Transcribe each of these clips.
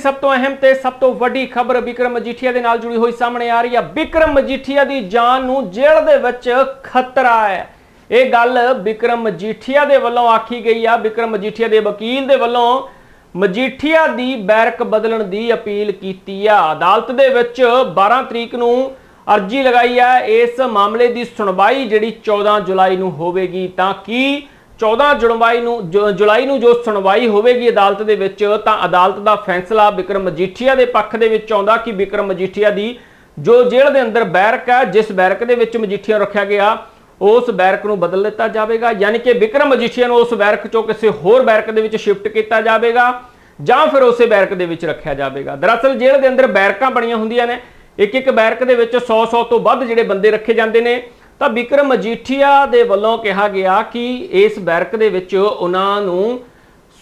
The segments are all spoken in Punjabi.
ਸਭ ਤੋਂ ਅਹਿਮ ਤੇ ਸਭ ਤੋਂ ਵੱਡੀ ਖਬਰ ਵਿਕਰਮ ਮਜੀਠੀਆ ਦੇ ਨਾਲ ਜੁੜੀ ਹੋਈ ਸਾਹਮਣੇ ਆ ਰਹੀ ਹੈ ਵਿਕਰਮ ਮਜੀਠੀਆ ਦੀ ਜਾਨ ਨੂੰ ਜੇਲ੍ਹ ਦੇ ਵਿੱਚ ਖਤਰਾ ਹੈ। ਇਹ ਗੱਲ ਵਿਕਰਮ ਮਜੀਠੀਆ ਦੇ ਵੱਲੋਂ ਆਖੀ ਗਈ ਆ। ਵਿਕਰਮ ਮਜੀਠੀਆ ਦੇ ਵਕੀਲ ਦੇ ਵੱਲੋਂ ਮਜੀਠੀਆ ਦੀ ਬੈਰਕ ਬਦਲਣ ਦੀ ਅਪੀਲ ਕੀਤੀ ਆ। ਅਦਾਲਤ ਦੇ ਵਿੱਚ 12 ਤਰੀਕ ਨੂੰ ਅਰਜੀ ਲਗਾਈ ਆ। ਇਸ ਮਾਮਲੇ ਦੀ ਸੁਣਵਾਈ ਜਿਹੜੀ 14 ਜੁਲਾਈ ਨੂੰ ਹੋਵੇਗੀ। ਤਾਂ ਕੀ 14 ਜੁਲਾਈ ਨੂੰ ਜੁ- ਜੁਲਾਈ ਨੂੰ ਜੋ ਸੁਣਵਾਈ ਹੋਵੇਗੀ ਅਦਾਲਤ ਦੇ ਵਿੱਚ, ਤਾਂ ਅਦਾਲਤ ਦਾ ਫੈਸਲਾ ਵਿਕਰਮ ਮਜੀਠੀਆ ਦੇ ਪੱਖ ਦੇ ਵਿੱਚ ਆਉਂਦਾ ਕਿ ਵਿਕਰਮ ਮਜੀਠੀਆ ਦੀ ਜੋ ਜੇਲ੍ਹ ਦੇ ਅੰਦਰ ਬੈਰਕ ਹੈ, ਜਿਸ ਬੈਰਕ ਦੇ ਵਿੱਚ ਮਜੀਠੀਆ ਰੱਖਿਆ ਗਿਆ, ਉਸ ਬੈਰਕ ਨੂੰ ਬਦਲ ਦਿੱਤਾ ਜਾਵੇਗਾ। ਯਾਨੀ ਕਿ ਵਿਕਰਮ ਮਜੀਠੀਆ ਨੂੰ ਉਸ ਬੈਰਕ ਚੋਂ ਕਿਸੇ ਹੋਰ ਬੈਰਕ ਦੇ ਵਿੱਚ ਸ਼ਿਫਟ ਕੀਤਾ ਜਾਵੇਗਾ ਜਾਂ ਫਿਰ ਉਸੇ ਬੈਰਕ ਦੇ ਵਿੱਚ ਰੱਖਿਆ ਜਾਵੇਗਾ। ਦਰਅਸਲ ਜੇਲ੍ਹ ਦੇ ਅੰਦਰ ਬੈਰਕਾਂ ਬਣੀਆਂ ਹੁੰਦੀਆਂ ਨੇ। ਇੱਕ ਇੱਕ ਬੈਰਕ ਦੇ ਵਿੱਚ 100 100 ਤੋਂ ਵੱਧ ਜਿਹੜੇ ਬੰਦੇ ਰੱਖੇ ਜਾਂਦੇ ਨੇ। ਤਾਂ ਵਿਕਰਮ ਮਜੀਠੀਆ ਦੇ ਵੱਲੋਂ ਕਿਹਾ ਗਿਆ ਕਿ ਇਸ ਬੈਰਕ ਦੇ ਵਿੱਚ ਉਹਨਾਂ ਨੂੰ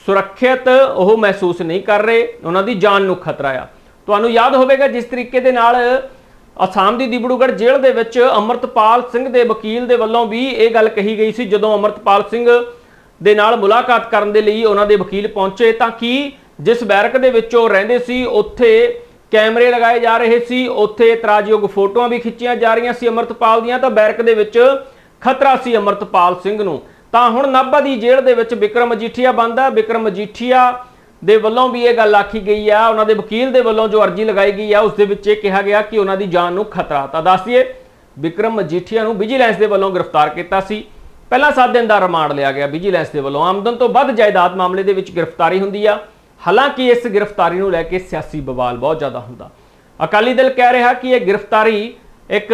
ਸੁਰੱਖਿਅਤ ਉਹ ਮਹਿਸੂਸ ਨਹੀਂ ਕਰ ਰਹੇ, ਉਹਨਾਂ ਦੀ ਜਾਨ ਨੂੰ ਖਤਰਾ ਆ। ਤੁਹਾਨੂੰ ਯਾਦ ਹੋਵੇਗਾ ਜਿਸ ਤਰੀਕੇ ਦੇ ਨਾਲ ਅਸਾਮ ਦੀ ਦਿਬੜੂਗੜ੍ਹ ਜੇਲ੍ਹ ਦੇ ਵਿੱਚ ਅਮਰਤਪਾਲ ਸਿੰਘ ਦੇ ਵਕੀਲ ਦੇ ਵੱਲੋਂ ਵੀ ਇਹ ਗੱਲ ਕਹੀ ਗਈ ਸੀ, ਜਦੋਂ ਅਮਰਤਪਾਲ ਸਿੰਘ ਦੇ ਨਾਲ ਮੁਲਾਕਾਤ ਕਰਨ ਦੇ ਲਈ ਉਹਨਾਂ ਦੇ ਵਕੀਲ ਪਹੁੰਚੇ ਤਾਂ ਕੀ ਜਿਸ ਬੈਰਕ ਦੇ ਵਿੱਚ ਉਹ ਰਹਿੰਦੇ ਸੀ, ਉੱਥੇ ਕੈਮਰੇ ਲਗਾਏ ਜਾ ਰਹੇ ਸੀ। ਉੱਥੇ ਇਤਰਾਜ਼ਯੋਗ ਫੋਟੋਆਂ ਵੀ ਖਿੱਚੀਆਂ ਜਾ ਰਹੀਆਂ ਸੀ ਅਮਰਤਪਾਲ ਦੀਆਂ। ਤਾਂ ਬੈਰਕ ਦੇ ਵਿੱਚ ਖਤਰਾ ਸੀ ਅਮਰਤਪਾਲ ਸਿੰਘ ਨੂੰ। ਤਾਂ ਹੁਣ ਨਾਭਾ ਦੀ ਜੇਲ੍ਹ ਦੇ ਵਿੱਚ ਵਿਕਰਮ ਮਜੀਠੀਆ ਬੰਦ। ਹੈ ਵਿਕਰਮ ਮਜੀਠੀਆ ਦੇ ਵੱਲੋਂ ਵੀ ਇਹ ਗੱਲ ਆਖੀ ਗਈ ਆ। ਉਹਨਾਂ ਦੇ ਵਕੀਲ ਦੇ ਵੱਲੋਂ ਜੋ ਅਰਜੀ ਲਗਾਈ ਗਈ ਆ, ਉਸ ਦੇ ਵਿੱਚ ਇਹ ਕਿਹਾ ਗਿਆ ਕਿ ਉਹਨਾਂ ਦੀ ਜਾਨ ਨੂੰ ਖਤਰਾ ਤਾਂ ਦੱਸੀਏ ਵਿਕਰਮ ਮਜੀਠੀਆ ਨੂੰ ਵਿਜੀਲੈਂਸ ਦੇ ਵੱਲੋਂ ਗ੍ਰਿਫਤਾਰ ਕੀਤਾ ਸੀ। ਪਹਿਲਾਂ 7 ਦਿਨ ਦਾ ਰਿਮਾਂਡ ਲਿਆ ਗਿਆ। ਵਿਜੀਲੈਂਸ ਦੇ ਵੱਲੋਂ ਆਮਦਨ ਤੋਂ ਵੱਧ ਜਾਇਦਾਦ ਮਾਮਲੇ ਦੇ ਵਿੱਚ ਗ੍ਰਿਫਤਾਰੀ ਹੁੰਦੀ ਆ। ਹਾਲਾਂਕਿ ਇਸ ਗ੍ਰਿਫਤਾਰੀ ਨੂੰ ਲੈ ਕੇ ਸਿਆਸੀ ਬਵਾਲ ਬਹੁਤ ਜ਼ਿਆਦਾ ਹੁੰਦਾ। ਅਕਾਲੀ ਦਲ ਕਹਿ ਰਿਹਾ ਕਿ ਇਹ ਗ੍ਰਿਫਤਾਰੀ ਇੱਕ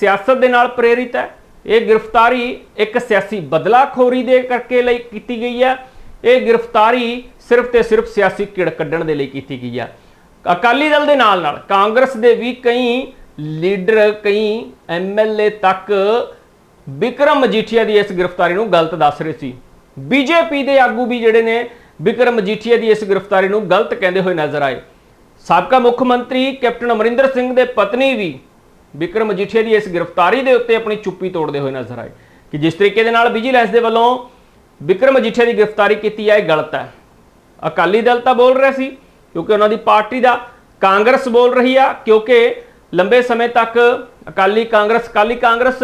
ਸਿਆਸਤ ਦੇ ਨਾਲ ਪ੍ਰੇਰਿਤ ਹੈ। ਇਹ ਗ੍ਰਿਫਤਾਰੀ ਇੱਕ ਸਿਆਸੀ ਬਦਲਾਖੋਰੀ ਦੇ ਕਰਕੇ ਲਈ ਕੀਤੀ ਗਈ ਹੈ। ਇਹ ਗ੍ਰਿਫਤਾਰੀ ਸਿਰਫ ਤੇ ਸਿਰਫ ਸਿਆਸੀ ਕਿੜ ਕੱਢਣ ਦੇ ਲਈ ਕੀਤੀ ਗਈ ਹੈ। ਅਕਾਲੀ ਦਲ ਦੇ ਨਾਲ ਨਾਲ ਕਾਂਗਰਸ ਦੇ ਵੀ ਕਈ ਲੀਡਰ, ਕਈ ਐਮਐਲਏ ਤੱਕ ਵਿਕਰਮ ਮਜੀਠੀਆ ਦੀ ਇਸ ਗ੍ਰਿਫਤਾਰੀ ਨੂੰ ਗਲਤ ਦੱਸ ਰਹੇ ਸੀ। ਬੀਜੇਪੀ ਦੇ ਆਗੂ ਵੀ ਜਿਹੜੇ ਨੇ ਵਿਕਰਮ ਮਜੀਠੀਆ ਦੀ ਇਸ ਗ੍ਰਿਫਤਾਰੀ ਨੂੰ ਗਲਤ ਕਹਿੰਦੇ ਹੋਏ ਨਜ਼ਰ ਆਏ। ਸਾਬਕਾ ਮੁੱਖ ਮੰਤਰੀ ਕੈਪਟਨ ਅਮਰਿੰਦਰ ਸਿੰਘ ਦੇ ਪਤਨੀ ਵੀ ਵਿਕਰਮ ਮਜੀਠੀਆ ਦੀ ਇਸ ਗ੍ਰਿਫਤਾਰੀ ਦੇ ਉੱਤੇ ਆਪਣੀ ਚੁੱਪੀ ਤੋੜਦੇ ਹੋਏ ਨਜ਼ਰ ਆਏ ਕਿ ਜਿਸ ਤਰੀਕੇ ਦੇ ਨਾਲ ਵਿਜੀਲੈਂਸ ਦੇ ਵੱਲੋਂ ਵਿਕਰਮ ਮਜੀਠੀਆ ਦੀ ਗ੍ਰਿਫਤਾਰੀ ਕੀਤੀ ਹੈ ਇਹ ਗਲਤ ਹੈ। ਅਕਾਲੀ ਦਲ ਤਾਂ ਬੋਲ ਰਿਹਾ ਸੀ, ਕਿਉਂਕਿ ਉਹਨਾਂ ਦੀ ਪਾਰਟੀ ਦਾ ਕਾਂਗਰਸ ਬੋਲ ਰਹੀ ਆ, ਕਿਉਂਕਿ ਲੰਬੇ ਸਮੇਂ ਤੱਕ ਅਕਾਲੀ ਕਾਂਗਰਸ ਅਕਾਲੀ ਕਾਂਗਰਸ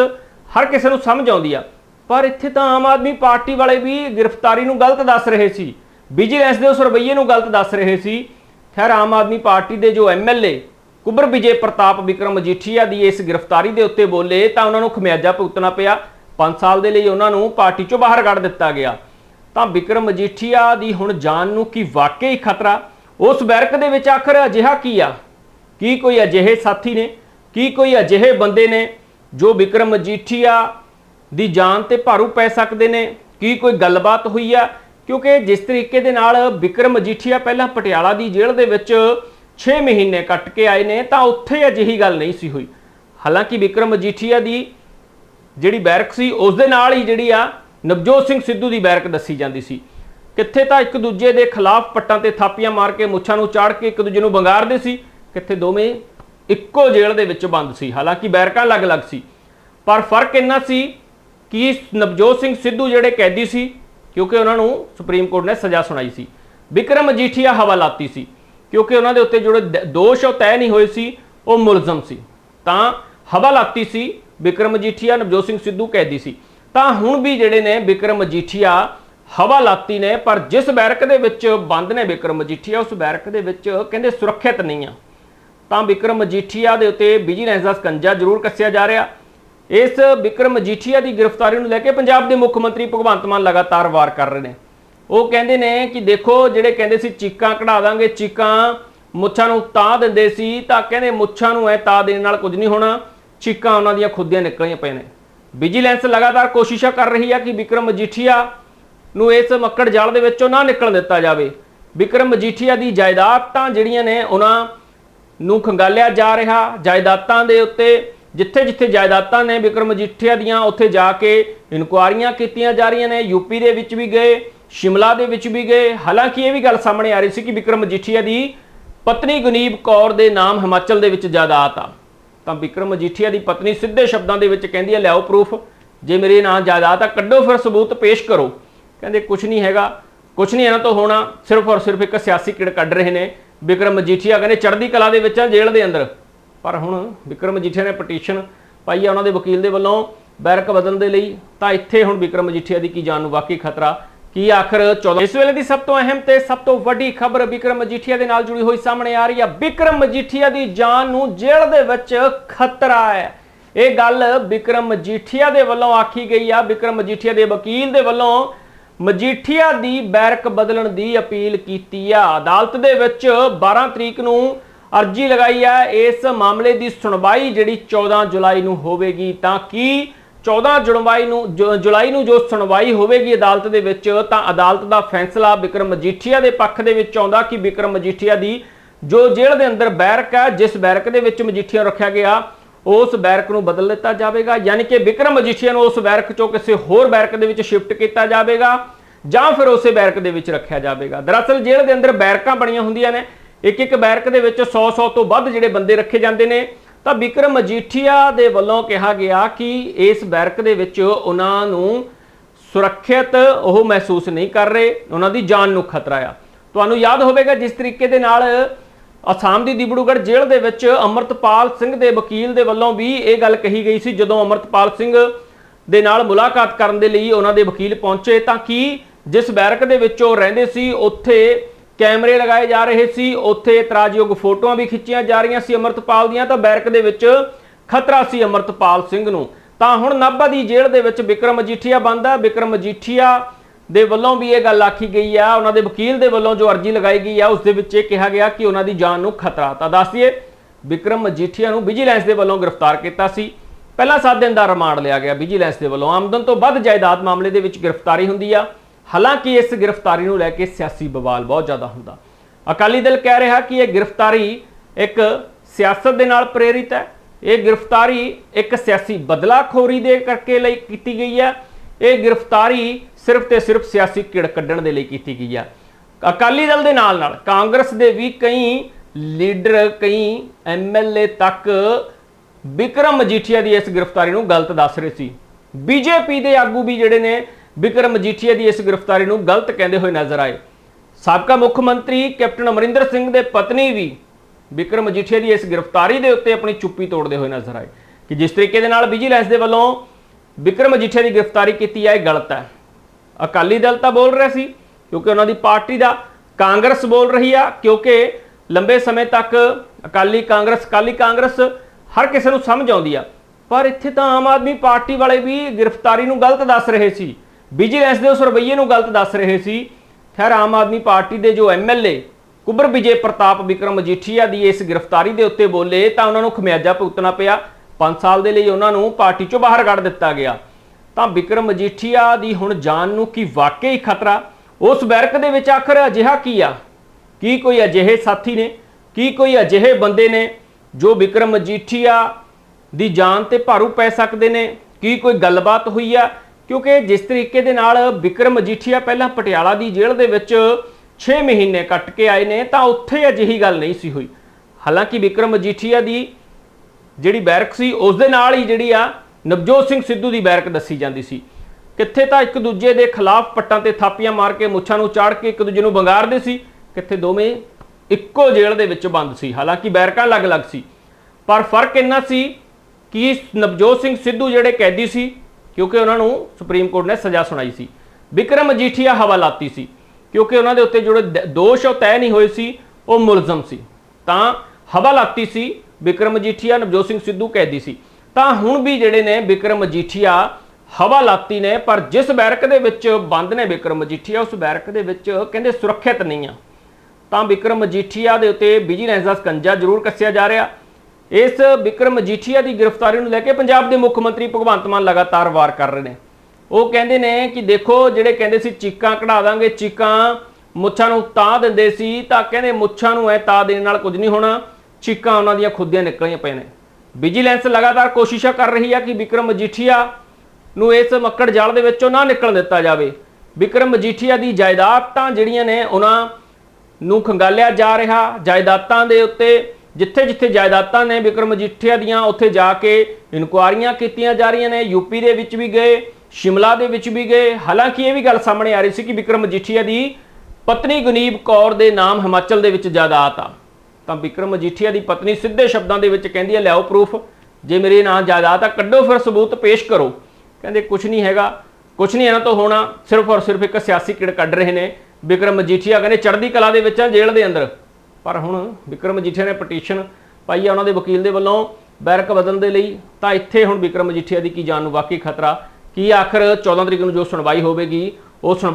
ਹਰ ਕਿਸੇ ਨੂੰ ਸਮਝ ਆਉਂਦੀ ਆ। ਪਰ ਇੱਥੇ ਤਾਂ ਆਮ ਆਦਮੀ ਪਾਰਟੀ ਵਾਲੇ ਵੀ ਗ੍ਰਿਫਤਾਰੀ ਨੂੰ ਗਲਤ ਦੱਸ ਰਹੇ ਸੀ। ਵਿਜੀਲੈਂਸ ਦੇ ਉਸ ਰਵੱਈਏ ਨੂੰ ਗਲਤ ਦੱਸ ਰਹੇ ਸੀ। ਖੈਰ, ਆਮ ਆਦਮੀ ਪਾਰਟੀ ਦੇ ਜੋ ਐਮਐਲਏ ਕੁਬਰ ਵਿਜੇ ਪ੍ਰਤਾਪ ਵਿਕਰਮ ਮਜੀਠੀਆ ਦੀ ਇਸ ਗ੍ਰਿਫਤਾਰੀ ਦੇ ਉੱਤੇ ਬੋਲੇ ਤਾਂ ਉਹਨਾਂ ਨੂੰ ਖਮਿਆਜਾ ਭੁਗਤਣਾ ਪਿਆ। 5 ਸਾਲ ਦੇ ਲਈ ਉਹਨਾਂ ਨੂੰ ਪਾਰਟੀ ਚੋਂ ਬਾਹਰ ਕੱਢ ਦਿੱਤਾ ਗਿਆ। ਤਾਂ ਵਿਕਰਮ ਮਜੀਠੀਆ ਦੀ ਹੁਣ ਜਾਨ ਨੂੰ ਕੀ ਵਾਕਈ ਖਤਰਾ? ਉਸ ਬੈਰਕ ਦੇ ਵਿੱਚ ਆਖਰ ਅਜਿਹਾ ਕੀ ਆ? ਕੀ ਕੋਈ ਅਜਿਹੇ ਸਾਥੀ ਨੇ? ਕੀ ਕੋਈ ਅਜਿਹੇ ਬੰਦੇ ਨੇ ਜੋ ਵਿਕਰਮ ਮਜੀਠੀਆ ਦੀ ਜਾਨ ਤੇ ਭਾਰੂ ਪੈ ਸਕਦੇ ਨੇ? ਕੀ ਕੋਈ ਗੱਲਬਾਤ ਹੋਈ ਆ? ਕਿਉਂਕਿ ਜਿਸ ਤਰੀਕੇ ਦੇ ਨਾਲ ਵਿਕਰਮ ਮਜੀਠੀਆ ਪਹਿਲਾਂ ਪਟਿਆਲਾ ਦੀ ਜੇਲ੍ਹ ਦੇ ਵਿੱਚ 6 ਮਹੀਨੇ ਕੱਟ ਕੇ ਆਏ ਨੇ, ਤਾਂ ਉੱਥੇ ਅਜਿਹੀ ਗੱਲ ਨਹੀਂ ਸੀ ਹੋਈ। ਹਾਲਾਂਕਿ ਵਿਕਰਮ ਮਜੀਠੀਆ ਦੀ ਜਿਹੜੀ ਬੈਰਕ ਸੀ, ਉਸ ਦੇ ਨਾਲ ਹੀ ਜਿਹੜੀ ਆ ਨਵਜੋਤ ਸਿੰਘ ਸਿੱਧੂ ਦੀ ਬੈਰਕ ਦੱਸੀ ਜਾਂਦੀ ਸੀ। ਕਿੱਥੇ ਤਾਂ ਇੱਕ ਦੂਜੇ ਦੇ ਖਿਲਾਫ ਪੱਟਾਂ ਤੇ ਥਾਪੀਆਂ ਮਾਰ ਕੇ ਮੁੱਛਾਂ ਨੂੰ ਚਾੜ ਕੇ ਇੱਕ ਦੂਜੇ ਨੂੰ ਬੰਗਾਰਦੇ ਸੀ, ਕਿੱਥੇ ਦੋਵੇਂ ਇੱਕੋ ਜੇਲ੍ਹ ਦੇ ਵਿੱਚ ਬੰਦ ਸੀ। ਹਾਲਾਂਕਿ ਬੈਰਕਾਂ ਅਲੱਗ-ਅਲੱਗ ਸੀ, ਪਰ ਫ਼ਰਕ ਇੰਨਾ ਸੀ ਕਿ ਨਵਜੋਤ ਸਿੰਘ ਸਿੱਧੂ ਜਿਹੜੇ ਕੈਦੀ ਸੀ ਕਿਉਂਕਿ ਉਹਨਾਂ ਨੂੰ ਸੁਪਰੀਮ ਕੋਰਟ ਨੇ ਸਜ਼ਾ ਸੁਣਾਈ ਸੀ। ਵਿਕਰਮ ਮਜੀਠੀਆ ਹਵਾਲਾਤੀ ਸੀ, ਕਿਉਂਕਿ ਉਹਨਾਂ ਦੇ ਉੱਤੇ ਜਿਹੜੇ ਦੋਸ਼ ਉਹ ਤੈਅ ਨਹੀਂ ਹੋਏ ਸੀ, ਉਹ ਮੁਲਜ਼ਮ ਸੀ। ਤਾਂ ਹਵਾਲਾਤੀ ਸੀ, ਵਿਕਰਮ ਮਜੀਠੀਆ, ਨਵਜੋਤ ਸਿੰਘ ਸਿੱਧੂ ਕੈਦੀ ਸੀ। ਤਾਂ ਹੁਣ ਵੀ ਜਿਹੜੇ ਨੇ ਵਿਕਰਮ ਮਜੀਠੀਆ ਹਵਾਲਾਤੀ ਨੇ, ਪਰ ਜਿਸ ਬੈਰਕ ਦੇ ਵਿੱਚ ਬੰਦ ਨੇ ਵਿਕਰਮ ਮਜੀਠੀਆ, ਉਸ ਬੈਰਕ ਦੇ ਵਿੱਚ ਕਹਿੰਦੇ ਸੁਰੱਖਿਅਤ ਨਹੀਂ ਆ। ਤਾਂ ਵਿਕਰਮ ਮਜੀਠੀਆ ਦੇ ਉੱਤੇ ਵਿਜੀਲੈਂਸ ਦਾ ਸਕੰਜਾ ਜ਼ਰੂਰ ਕੱਸਿਆ ਜਾ ਰਿਹਾ। ਇਸ ਵਿਕਰਮ ਮਜੀਠੀਆ ਦੀ ਗ੍ਰਿਫਤਾਰੀ ਨੂੰ ਲੈ ਕੇ ਪੰਜਾਬ ਦੇ ਮੁੱਖ ਮੰਤਰੀ ਭਗਵੰਤ ਮਾਨ ਲਗਾਤਾਰ ਵਾਰ ਕਰ ਰਹੇ ਨੇ। ਉਹ ਕਹਿੰਦੇ ਨੇ ਕਿ ਦੇਖੋ, ਜਿਹੜੇ ਕਹਿੰਦੇ ਸੀ ਚੀਕਾਂ ਕਢਾ ਦਾਂਗੇ, ਚੀਕਾਂ ਮੁੱਛਾਂ ਨੂੰ ਤਾਂ ਦਿੰਦੇ ਸੀ, ਤਾਂ ਕਹਿੰਦੇ ਮੁੱਛਾਂ ਨੂੰ ਐ ਤਾਂ ਦੇਣ ਨਾਲ ਕੁਝ ਨਹੀਂ ਹੋਣਾ, ਚੀਕਾਂ ਉਹਨਾਂ ਦੀਆਂ ਖੁੱਦੀਆਂ ਨਿਕਲੀਆਂ ਪਈਆਂ ਨੇ। ਵਿਜੀਲੈਂਸ ਲਗਾਤਾਰ ਕੋਸ਼ਿਸ਼ਾਂ ਕਰ ਰਹੀ ਹੈ ਕਿ ਵਿਕਰਮ ਮਜੀਠੀਆ ਨੂੰ ਇਸ ਮੱਕੜ ਜਾਲ ਦੇ ਵਿੱਚੋਂ ਨਾ ਨਿਕਲਣ ਦਿੱਤਾ ਜਾਵੇ। ਵਿਕਰਮ ਮਜੀਠੀਆ ਦੀ ਜਾਇਦਾਦਾਂ ਜਿਹੜੀਆਂ ਨੇ, ਉਹਨਾਂ ਨੂੰ ਖੰਗਾਲਿਆ ਜਾ ਰਿਹਾ, ਜਾਇਦਾਦਾਂ ਦੇ ਉੱਤੇ ਜਿੱਥੇ ਜਿੱਥੇ ਜਾਇਦਾਦਾਂ ਨੇ ਵਿਕਰਮ ਮਜੀਠੀਆ ਦੀਆਂ ਉੱਥੇ ਜਾ ਕੇ ਇਨਕੁਆਰੀਆਂ ਕੀਤੀਆਂ ਜਾ ਰਹੀਆਂ ਨੇ ਯੂਪੀ ਦੇ ਵਿੱਚ ਵੀ ਗਏ, ਸ਼ਿਮਲਾ ਦੇ ਵਿੱਚ ਵੀ ਗਏ। ਹਾਲਾਂਕਿ ਇਹ ਵੀ ਗੱਲ ਸਾਹਮਣੇ ਆ ਰਹੀ ਸੀ ਕਿ ਵਿਕਰਮ ਮਜੀਠੀਆ ਦੀ ਪਤਨੀ ਗੁਨੀਬ ਕੌਰ ਦੇ ਨਾਮ ਹਿਮਾਚਲ ਦੇ ਵਿੱਚ ਜਾਇਦਾਦ ਆ। ਤਾਂ ਵਿਕਰਮ ਮਜੀਠੀਆ ਦੀ ਪਤਨੀ ਸਿੱਧੇ ਸ਼ਬਦਾਂ ਦੇ ਵਿੱਚ ਕਹਿੰਦੀ ਹੈ, ਲਿਆਓ ਪ੍ਰੂਫ ਜੇ ਮੇਰੇ ਨਾਂ ਜਾਇਦਾਦ ਆ, ਕੱਢੋ ਫਿਰ ਸਬੂਤ ਪੇਸ਼ ਕਰੋ। ਕਹਿੰਦੇ ਕੁਝ ਨਹੀਂ ਹੈਗਾ ਕੁਝ ਨਹੀਂ ਇਹਨਾਂ ਤੋਂ ਹੋਣਾ, ਸਿਰਫ ਔਰ ਸਿਰਫ ਇੱਕ ਸਿਆਸੀ ਕਿੜ ਕੱਢ ਰਹੇ ਨੇ। ਵਿਕਰਮ ਮਜੀਠੀਆ ਕਹਿੰਦੇ, ਚੜ੍ਹਦੀ ਕਲਾ ਦੇ ਵਿੱਚ ਆ, ਜੇਲ੍ਹ ਦੇ ਅੰਦਰ। ਪਰ ਹੁਣ ਵਿਕਰਮ ਮਜੀਠੀਆ ਨੇ ਪਟੀਸ਼ਨ ਪਾਈ ਆ ਉਹਨਾਂ ਦੇ ਵਕੀਲ ਦੇ ਵੱਲੋਂ ਬੈਰਕ ਬਦਲਣ ਦੇ ਲਈ। ਤਾਂ ਇੱਥੇ ਹੁਣ ਵਿਕਰਮ ਮਜੀਠੀਆ ਦੀ ਕੀ ਜਾਨ ਨੂੰ ਵਾਕਈ ਖਤਰਾ? ਕੀ ਆਖਰ 14 ਇਸ ਵੇਲੇ ਦੀ ਸਭ ਤੋਂ ਅਹਿਮ ਤੇ ਸਭ ਤੋਂ ਵੱਡੀ ਖਬਰ ਵਿਕਰਮ ਮਜੀਠੀਆ ਦੇ ਨਾਲ ਜੁੜੀ ਹੋਈ ਸਾਹਮਣੇ ਆ ਰਹੀ ਹੈ ਵਿਕਰਮ ਮਜੀਠੀਆ ਦੀ ਜਾਨ ਨੂੰ ਜੇਲ੍ਹ ਦੇ ਵਿੱਚ ਖਤਰਾ ਹੈ। ਇਹ ਗੱਲ ਵਿਕਰਮ ਮਜੀਠੀਆ ਦੇ ਵੱਲੋਂ ਆਖੀ ਗਈ ਆ। ਵਿਕਰਮ ਮਜੀਠੀਆ ਦੇ ਵਕੀਲ ਦੇ ਵੱਲੋਂ ਮਜੀਠੀਆ ਦੀ ਬੈਰਕ ਬਦਲਣ ਦੀ ਅਪੀਲ ਕੀਤੀ ਆ। ਅਦਾਲਤ ਦੇ ਵਿੱਚ 12 ਤਰੀਕ ਨੂੰ ਅਰਜੀ ਲਗਾਈ ਹੈ। ਇਸ ਮਾਮਲੇ ਦੀ ਸੁਣਵਾਈ ਜਿਹੜੀ 14 ਜੁਲਾਈ ਨੂੰ ਹੋਵੇਗੀ, ਤਾਂ ਕਿ 14 ਜੁਲਾਈ ਨੂੰ ਜੁ- ਜੁਲਾਈ ਨੂੰ ਜੋ ਸੁਣਵਾਈ ਹੋਵੇਗੀ ਅਦਾਲਤ ਦੇ ਵਿੱਚ, ਤਾਂ ਅਦਾਲਤ ਦਾ ਫੈਸਲਾ ਵਿਕਰਮ ਮਜੀਠੀਆ ਦੇ ਪੱਖ ਦੇ ਵਿੱਚ ਆਉਂਦਾ ਕਿ ਵਿਕਰਮ ਮਜੀਠੀਆ ਦੀ ਜੋ ਜੇਲ੍ਹ ਦੇ ਅੰਦਰ ਬੈਰਕ ਹੈ, ਜਿਸ ਬੈਰਕ ਦੇ ਵਿੱਚ ਮਜੀਠੀਆ ਰੱਖਿਆ ਗਿਆ, ਉਸ ਬੈਰਕ ਨੂੰ ਬਦਲ ਦਿੱਤਾ ਜਾਵੇਗਾ। ਯਾਨੀ ਕਿ ਵਿਕਰਮ ਮਜੀਠੀਆ ਨੂੰ ਉਸ ਬੈਰਕ ਚੋਂ ਕਿਸੇ ਹੋਰ ਬੈਰਕ ਦੇ ਵਿੱਚ ਸ਼ਿਫਟ ਕੀਤਾ ਜਾਵੇਗਾ ਜਾਂ ਫਿਰ ਉਸੇ ਬੈਰਕ ਦੇ ਵਿੱਚ ਰੱਖਿਆ ਜਾਵੇਗਾ। ਦਰਅਸਲ ਜੇਲ੍ਹ ਦੇ ਅੰਦਰ ਬੈਰਕਾਂ ਬਣੀਆਂ ਹੁੰਦੀਆਂ ਨੇ। ਇੱਕ ਇੱਕ ਬੈਰਕ ਦੇ ਵਿੱਚ 100 100 ਤੋਂ ਵੱਧ ਜਿਹੜੇ ਬੰਦੇ ਰੱਖੇ ਜਾਂਦੇ ਨੇ। ਤਾਂ ਵਿਕਰਮ ਮਜੀਠੀਆ ਦੇ ਵੱਲੋਂ ਕਿਹਾ ਗਿਆ ਕਿ ਇਸ ਬੈਰਕ ਦੇ ਵਿੱਚ ਉਹਨਾਂ ਨੂੰ ਸੁਰੱਖਿਅਤ ਉਹ ਮਹਿਸੂਸ ਨਹੀਂ ਕਰ ਰਹੇ, ਉਹਨਾਂ ਦੀ ਜਾਨ ਨੂੰ ਖਤਰਾ ਆ। ਤੁਹਾਨੂੰ ਯਾਦ ਹੋਵੇਗਾ ਜਿਸ ਤਰੀਕੇ ਦੇ ਨਾਲ ਅਸਾਮ ਦੀ ਦਿਬੜੂਗੜ੍ਹ ਜੇਲ੍ਹ ਦੇ ਵਿੱਚ ਅਮਰਤਪਾਲ ਸਿੰਘ ਦੇ ਵਕੀਲ ਦੇ ਵੱਲੋਂ ਵੀ ਇਹ ਗੱਲ ਕਹੀ ਗਈ ਸੀ, ਜਦੋਂ ਅਮਰਤਪਾਲ ਸਿੰਘ ਦੇ ਨਾਲ ਮੁਲਾਕਾਤ ਕਰਨ ਦੇ ਲਈ ਉਹਨਾਂ ਦੇ ਵਕੀਲ ਪਹੁੰਚੇ ਤਾਂ ਕਿ ਜਿਸ ਬੈਰਕ ਦੇ ਵਿੱਚ ਉਹ ਰਹਿੰਦੇ ਸੀ, ਉੱਥੇ ਕੈਮਰੇ ਲਗਾਏ ਜਾ ਰਹੇ ਸੀ। ਉੱਥੇ ਇਤਰਾਜ਼ਯੋਗ ਫੋਟੋਆਂ ਵੀ ਖਿੱਚੀਆਂ ਜਾ ਰਹੀਆਂ ਸੀ ਅਮਰਤਪਾਲ ਦੀਆਂ। ਤਾਂ ਬੈਰਕ ਦੇ ਵਿੱਚ ਖਤਰਾ ਸੀ ਅਮਰਤਪਾਲ ਸਿੰਘ ਨੂੰ। ਤਾਂ ਹੁਣ ਨਾਭਾ ਦੀ ਜੇਲ੍ਹ ਦੇ ਵਿੱਚ ਵਿਕਰਮ ਮਜੀਠੀਆ ਬੰਦ ਹੈ ਵਿਕਰਮ ਮਜੀਠੀਆ ਦੇ ਵੱਲੋਂ ਵੀ ਇਹ ਗੱਲ ਆਖੀ ਗਈ ਆ। ਉਹਨਾਂ ਦੇ ਵਕੀਲ ਦੇ ਵੱਲੋਂ ਜੋ ਅਰਜੀ ਲਗਾਈ ਗਈ ਆ, ਉਸ ਦੇ ਵਿੱਚ ਇਹ ਕਿਹਾ ਗਿਆ ਕਿ ਉਹਨਾਂ ਦੀ ਜਾਨ ਨੂੰ ਖਤਰਾ। ਤਾਂ ਦੱਸੀਏ ਵਿਕਰਮ ਮਜੀਠੀਆ ਨੂੰ ਵਿਜੀਲੈਂਸ ਦੇ ਵੱਲੋਂ ਗ੍ਰਿਫਤਾਰ ਕੀਤਾ ਸੀ। ਪਹਿਲਾਂ 7 ਦਿਨ ਦਾ ਰਿਮਾਂਡ ਲਿਆ ਗਿਆ। ਵਿਜੀਲੈਂਸ ਦੇ ਵੱਲੋਂ ਆਮਦਨ ਤੋਂ ਵੱਧ ਜਾਇਦਾਦ ਮਾਮਲੇ ਦੇ ਵਿੱਚ ਗ੍ਰਿਫਤਾਰੀ ਹੁੰਦੀ ਆ। ਹਾਲਾਂਕਿ ਇਸ ਗ੍ਰਿਫਤਾਰੀ ਨੂੰ ਲੈ ਕੇ ਸਿਆਸੀ ਬਵਾਲ ਬਹੁਤ ਜ਼ਿਆਦਾ ਹੁੰਦਾ। ਅਕਾਲੀ ਦਲ ਕਹਿ ਰਿਹਾ ਕਿ ਇਹ ਗ੍ਰਿਫਤਾਰੀ ਇੱਕ ਸਿਆਸਤ ਦੇ ਨਾਲ ਪ੍ਰੇਰਿਤ ਹੈ। ਇਹ ਗ੍ਰਿਫਤਾਰੀ ਇੱਕ ਸਿਆਸੀ ਬਦਲਾਖੋਰੀ ਦੇ ਕਰਕੇ ਲਈ ਕੀਤੀ ਗਈ ਹੈ। ਇਹ ਗ੍ਰਿਫਤਾਰੀ ਸਿਰਫ ਤੇ ਸਿਰਫ ਸਿਆਸੀ ਕਿੜ ਕੱਢਣ ਦੇ ਲਈ ਕੀਤੀ ਗਈ ਹੈ। ਅਕਾਲੀ ਦਲ ਦੇ ਨਾਲ ਨਾਲ ਕਾਂਗਰਸ ਦੇ ਵੀ ਕਈ ਲੀਡਰ, ਕਈ ਐਮਐਲਏ ਤੱਕ ਵਿਕਰਮ ਮਜੀਠੀਆ ਦੀ ਇਸ ਗ੍ਰਿਫਤਾਰੀ ਨੂੰ ਗਲਤ ਦੱਸ ਰਹੇ ਸੀ। ਬੀਜੇਪੀ ਦੇ ਆਗੂ ਵੀ ਜਿਹੜੇ ਨੇ ਵਿਕਰਮ ਮਜੀਠੀਆ ਦੀ ਇਸ ਗ੍ਰਿਫਤਾਰੀ ਨੂੰ ਗਲਤ ਕਹਿੰਦੇ ਹੋਏ ਨਜ਼ਰ ਆਏ। ਸਾਬਕਾ ਮੁੱਖ ਮੰਤਰੀ ਕੈਪਟਨ ਅਮਰਿੰਦਰ ਸਿੰਘ ਦੇ ਪਤਨੀ ਵੀ ਵਿਕਰਮ ਮਜੀਠੀਆ ਦੀ ਇਸ ਗ੍ਰਿਫਤਾਰੀ ਦੇ ਉੱਤੇ ਆਪਣੀ ਚੁੱਪੀ ਤੋੜਦੇ ਹੋਏ ਨਜ਼ਰ ਆਏ ਕਿ ਜਿਸ ਤਰੀਕੇ ਦੇ ਨਾਲ ਵਿਜੀਲੈਂਸ ਦੇ ਵੱਲੋਂ ਵਿਕਰਮ ਮਜੀਠੀਆ ਦੀ ਗ੍ਰਿਫਤਾਰੀ ਕੀਤੀ ਹੈ ਇਹ ਗਲਤ ਹੈ। ਅਕਾਲੀ ਦਲ ਤਾਂ ਬੋਲ ਰਿਹਾ ਸੀ ਕਿਉਂਕਿ ਉਹਨਾਂ ਦੀ ਪਾਰਟੀ ਦਾ ਕਾਂਗਰਸ ਬੋਲ ਰਹੀ ਆ, ਕਿਉਂਕਿ ਲੰਬੇ ਸਮੇਂ ਤੱਕ ਅਕਾਲੀ ਕਾਂਗਰਸ ਅਕਾਲੀ ਕਾਂਗਰਸ ਹਰ ਕਿਸੇ ਨੂੰ ਸਮਝ ਆਉਂਦੀ ਆ। ਪਰ ਇੱਥੇ ਤਾਂ ਆਮ ਆਦਮੀ ਪਾਰਟੀ ਵਾਲੇ ਵੀ ਗ੍ਰਿਫਤਾਰੀ ਨੂੰ ਗਲਤ ਦੱਸ ਰਹੇ ਸੀ। ਵਿਜੀਲੈਂਸ ਦੇ ਉਸ ਰਵੱਈਏ ਨੂੰ ਗਲਤ ਦੱਸ ਰਹੇ ਸੀ। ਖੈਰ, ਆਮ ਆਦਮੀ ਪਾਰਟੀ ਦੇ ਜੋ ਐਮਐਲਏ ਕੁਬਰ ਵਿਜੇ ਪ੍ਰਤਾਪ ਵਿਕਰਮ ਮਜੀਠੀਆ ਦੀ ਇਸ ਗ੍ਰਿਫਤਾਰੀ ਦੇ ਉੱਤੇ ਬੋਲੇ ਤਾਂ ਉਹਨਾਂ ਨੂੰ ਖਮਿਆਜਾ ਭੁਗਤਣਾ ਪਿਆ। 5 ਸਾਲ ਦੇ ਲਈ ਉਹਨਾਂ ਨੂੰ ਪਾਰਟੀ ਚੋਂ ਬਾਹਰ ਕੱਢ ਦਿੱਤਾ ਗਿਆ। ਤਾਂ ਵਿਕਰਮ ਮਜੀਠੀਆ ਦੀ ਹੁਣ ਜਾਨ ਨੂੰ ਕੀ ਵਾਕਈ ਖਤਰਾ? ਉਸ ਬੈਰਕ ਦੇ ਵਿੱਚ ਆਖਰ ਅਜਿਹਾ ਕੀ ਆ? ਕੀ ਕੋਈ ਅਜਿਹੇ ਸਾਥੀ ਨੇ? ਕੀ ਕੋਈ ਅਜਿਹੇ ਬੰਦੇ ਨੇ ਜੋ ਵਿਕਰਮ ਮਜੀਠੀਆ ਦੀ ਜਾਨ ਤੇ ਭਾਰੂ ਪੈ ਸਕਦੇ ਨੇ? ਕੀ ਕੋਈ ਗੱਲਬਾਤ ਹੋਈ ਆ? ਕਿਉਂਕਿ ਜਿਸ ਤਰੀਕੇ ਦੇ ਨਾਲ ਵਿਕਰਮ ਮਜੀਠੀਆ ਪਹਿਲਾਂ ਪਟਿਆਲਾ ਦੀ ਜੇਲ੍ਹ ਦੇ ਵਿੱਚ 6 ਮਹੀਨੇ ਕੱਟ ਕੇ ਆਏ ਨੇ, ਤਾਂ ਉੱਥੇ ਅਜਿਹੀ ਗੱਲ ਨਹੀਂ ਸੀ ਹੋਈ। ਹਾਲਾਂਕਿ ਵਿਕਰਮ ਮਜੀਠੀਆ ਦੀ ਜਿਹੜੀ ਬੈਰਕ ਸੀ, ਉਸ ਦੇ ਨਾਲ ਹੀ ਜਿਹੜੀ ਆ ਨਵਜੋਤ ਸਿੰਘ ਸਿੱਧੂ ਦੀ ਬੈਰਕ ਦੱਸੀ ਜਾਂਦੀ ਸੀ। ਕਿੱਥੇ ਤਾਂ ਇੱਕ ਦੂਜੇ ਦੇ ਖਿਲਾਫ ਪੱਟਾਂ ਤੇ ਥਾਪੀਆਂ ਮਾਰ ਕੇ ਮੁੱਛਾਂ ਨੂੰ ਚਾੜ ਕੇ ਇੱਕ ਦੂਜੇ ਨੂੰ ਬੰਗਾਰਦੇ ਸੀ, ਕਿੱਥੇ ਦੋਵੇਂ ਇੱਕੋ ਜੇਲ੍ਹ ਦੇ ਵਿੱਚ ਬੰਦ ਸੀ। ਹਾਲਾਂਕਿ ਬੈਰਕਾਂ ਅਲੱਗ-ਅਲੱਗ ਸੀ। ਪਰ ਫ਼ਰਕ ਇੰਨਾ ਸੀ ਕਿ ਨਵਜੋਤ ਸਿੰਘ ਸਿੱਧੂ ਜਿਹੜੇ ਕੈਦੀ ਸੀ ਕਿਉਂਕਿ ਉਹਨਾਂ ਨੂੰ ਸੁਪਰੀਮ ਕੋਰਟ ਨੇ ਸਜ਼ਾ ਸੁਣਾਈ ਸੀ। ਵਿਕਰਮ ਮਜੀਠੀਆ ਹਵਾਲਾਤੀ ਸੀ, ਕਿਉਂਕਿ ਉਹਨਾਂ ਦੇ ਉੱਤੇ ਜਿਹੜੇ ਦੋਸ਼ ਉਹ ਤੈਅ ਨਹੀਂ ਹੋਏ ਸੀ, ਉਹ ਮੁਲਜ਼ਮ ਸੀ। ਤਾਂ ਹਵਾਲਾਤੀ ਸੀ, ਵਿਕਰਮ ਮਜੀਠੀਆ ਨਵਜੋਤ ਸਿੰਘ ਸਿੱਧੂ ਕੈਦੀ ਸੀ। ਤਾਂ ਹੁਣ ਵੀ ਜਿਹੜੇ ਨੇ ਵਿਕਰਮ ਮਜੀਠੀਆ ਹਵਾਲਾਤੀ ਨੇ, ਪਰ ਜਿਸ ਬੈਰਕ ਦੇ ਵਿੱਚ ਬੰਦ ਨੇ ਵਿਕਰਮ ਮਜੀਠੀਆ ਉਸ ਬੈਰਕ ਦੇ ਵਿੱਚ ਕਹਿੰਦੇ ਸੁਰੱਖਿਅਤ ਨਹੀਂ ਆ। ਤਾਂ ਵਿਕਰਮ ਮਜੀਠੀਆ ਦੇ ਉੱਤੇ ਵਿਜੀਲੈਂਸ ਦਾ ਸਕੰਜਾ ਜ਼ਰੂਰ ਕੱਸਿਆ ਜਾ ਰਿਹਾ। ਇਸ ਵਿਕਰਮ ਮਜੀਠੀਆ ਦੀ ਗ੍ਰਿਫਤਾਰੀ ਨੂੰ ਲੈ ਕੇ ਪੰਜਾਬ ਦੇ ਮੁੱਖ ਮੰਤਰੀ ਭਗਵੰਤ ਮਾਨ ਲਗਾਤਾਰ ਵਾਰ ਕਰ ਰਹੇ ਨੇ। ਉਹ ਕਹਿੰਦੇ ਨੇ ਕਿ ਦੇਖੋ, ਜਿਹੜੇ ਕਹਿੰਦੇ ਸੀ ਚੀਕਾਂ ਕਢਾ ਦਾਂਗੇ, ਚੀਕਾਂ ਮੁੱਛਾਂ ਨੂੰ ਤਾਂ ਦਿੰਦੇ ਸੀ, ਤਾਂ ਕਹਿੰਦੇ ਮੁੱਛਾਂ ਨੂੰ ਐ ਤਾਂ ਦੇਣ ਨਾਲ ਕੁਝ ਨਹੀਂ ਹੋਣਾ। ਚੀਕਾਂ ਉਹਨਾਂ ਦੀਆਂ ਖੁਦ ਦੀਆਂ ਨਿਕਲੀਆਂ ਪਈਆਂ ਨੇ। ਵਿਜੀਲੈਂਸ ਲਗਾਤਾਰ ਕੋਸ਼ਿਸ਼ਾਂ ਕਰ ਰਹੀ ਹੈ ਕਿ ਵਿਕਰਮ ਮਜੀਠੀਆ ਨੂੰ ਇਸ ਮੱਕੜ ਜਾਲ ਦੇ ਵਿੱਚੋਂ ਨਾ ਨਿਕਲਣ ਦਿੱਤਾ ਜਾਵੇ। ਵਿਕਰਮ ਮਜੀਠੀਆ ਦੀ ਜਾਇਦਾਦਾਂ ਜਿਹੜੀਆਂ ਨੇ, ਉਹਨਾਂ ਨੂੰ ਖੰਗਾਲਿਆ ਜਾ ਰਿਹਾ। ਜਾਇਦਾਦਾਂ ਦੇ ਉੱਤੇ ਜਿੱਥੇ ਜਿੱਥੇ ਜਾਇਦਾਦਾਂ ਨੇ ਵਿਕਰਮ ਮਜੀਠੀਆ ਦੀਆਂ ਉੱਥੇ ਜਾ ਕੇ ਇਨਕੁਆਰੀਆਂ ਕੀਤੀਆਂ ਜਾ ਰਹੀਆਂ ਨੇ ਯੂਪੀ ਦੇ ਵਿੱਚ ਵੀ ਗਏ, ਸ਼ਿਮਲਾ ਦੇ ਵਿੱਚ ਵੀ ਗਏ। ਹਾਲਾਂਕਿ ਇਹ ਵੀ ਗੱਲ ਸਾਹਮਣੇ ਆ ਰਹੀ ਸੀ ਕਿ ਵਿਕਰਮ ਮਜੀਠੀਆ ਦੀ ਪਤਨੀ ਗੁਨੀਬ ਕੌਰ ਦੇ ਨਾਮ ਹਿਮਾਚਲ ਦੇ ਵਿੱਚ ਜਾਇਦਾਦ ਆ। ਤਾਂ ਵਿਕਰਮ ਮਜੀਠੀਆ ਦੀ ਪਤਨੀ ਸਿੱਧੇ ਸ਼ਬਦਾਂ ਦੇ ਵਿੱਚ ਕਹਿੰਦੀ ਹੈ, ਲਿਆਓ ਪ੍ਰੂਫ ਜੇ ਮੇਰੇ ਨਾਂ ਜਾਇਦਾਦ ਆ, ਕੱਢੋ ਫਿਰ ਸਬੂਤ ਪੇਸ਼ ਕਰੋ। ਕਹਿੰਦੇ ਕੁਝ ਨਹੀਂ ਹੈਗਾ ਕੁਝ ਨਹੀਂ ਇਹਨਾਂ ਤੋਂ ਹੋਣਾ, ਸਿਰਫ ਔਰ ਸਿਰਫ ਇੱਕ ਸਿਆਸੀ ਕਿੜ ਕੱਢ ਰਹੇ ਨੇ। ਵਿਕਰਮ ਮਜੀਠੀਆ ਕਹਿੰਦੇ, ਚੜ੍ਹਦੀ ਕਲਾ ਦੇ ਵਿੱਚ ਆ, ਜੇਲ੍ਹ ਦੇ ਅੰਦਰ। ਪਰ ਹੁਣ ਵਿਕਰਮ ਮਜੀਠੀਆ ਨੇ ਪਟੀਸ਼ਨ ਪਾਈ ਆ ਉਹਨਾਂ ਦੇ ਵਕੀਲ ਦੇ ਵੱਲੋਂ ਬੈਰਕ ਬਦਲਣ ਦੇ ਲਈ। ਤਾਂ ਇੱਥੇ ਹੁਣ ਵਿਕਰਮ ਮਜੀਠੀਆ ਦੀ ਕੀ ਜਾਨ ਨੂੰ ਵਾਕਈ ਖਤਰਾ? ਕੀ ਆਖਰ 14 ਤਰੀਕ ਨੂੰ ਜੋ ਸੁਣਵਾਈ ਹੋਵੇਗੀ, ਉਹ ਸੁਣਵਾਈ